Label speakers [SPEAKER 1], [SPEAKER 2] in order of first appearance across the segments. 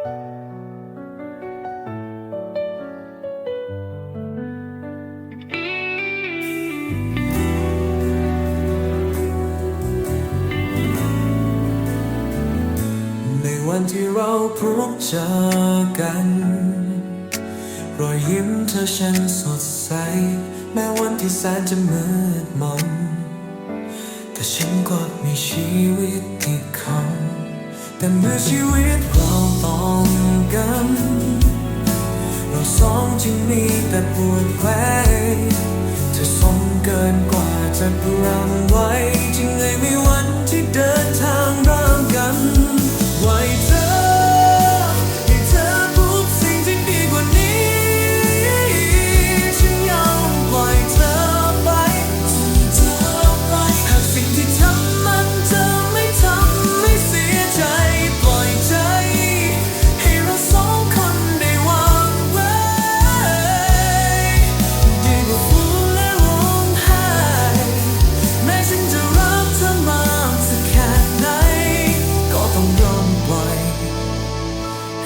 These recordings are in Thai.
[SPEAKER 1] ในวันที่เราพบเจอกัน รอยยิ้มเธอฉันสดใส แม้วันที่แสนจะมืดมนแต่ฉันก็มีชีวิตอีกครั้งแต่เมื่อชีวิตเรา ที่มีแต่ปวดแผลเธอสมเกินกว่าจะปรำไว้จึงเลยมีวันที่เดินทาง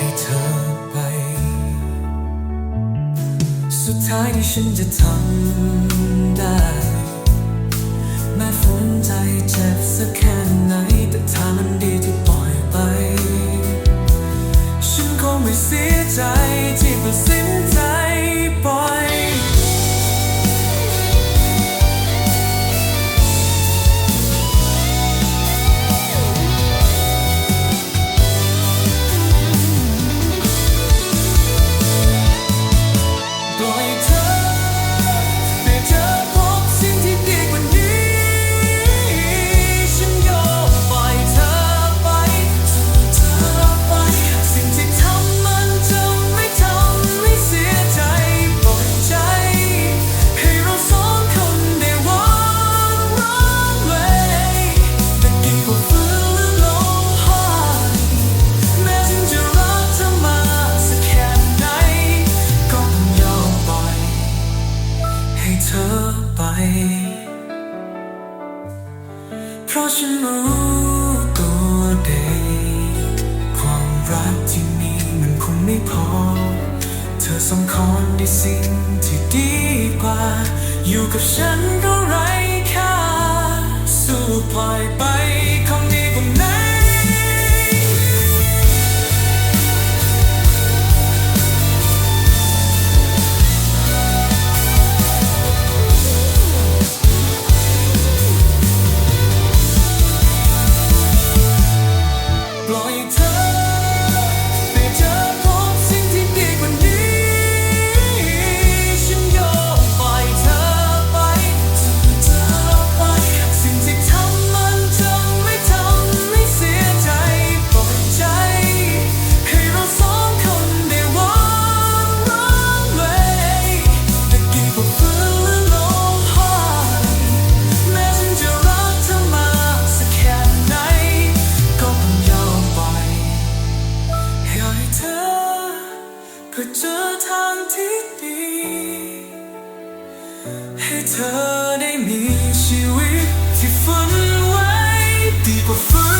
[SPEAKER 1] ให้เธอไป สุดท้ายที่ฉันจะทำได้ แม้ฝืนใจเจ็บสักแค่ไหน แต่ถ้ามันดีที่ปล่อยไป ฉันคงไม่เสียใจที่ตัดสินใจปล่อย พราะฉันรู้ตัวดีความรักที่มีมันคงไม่พอ เธอสำคัญได้สิ่งที่ดีกว่า อยู่กับฉันเท่าไร พื่อเจอทางที่ดี ให้เธอได้มีชีวิตที่ฝันไว้ดีกว่าฝัน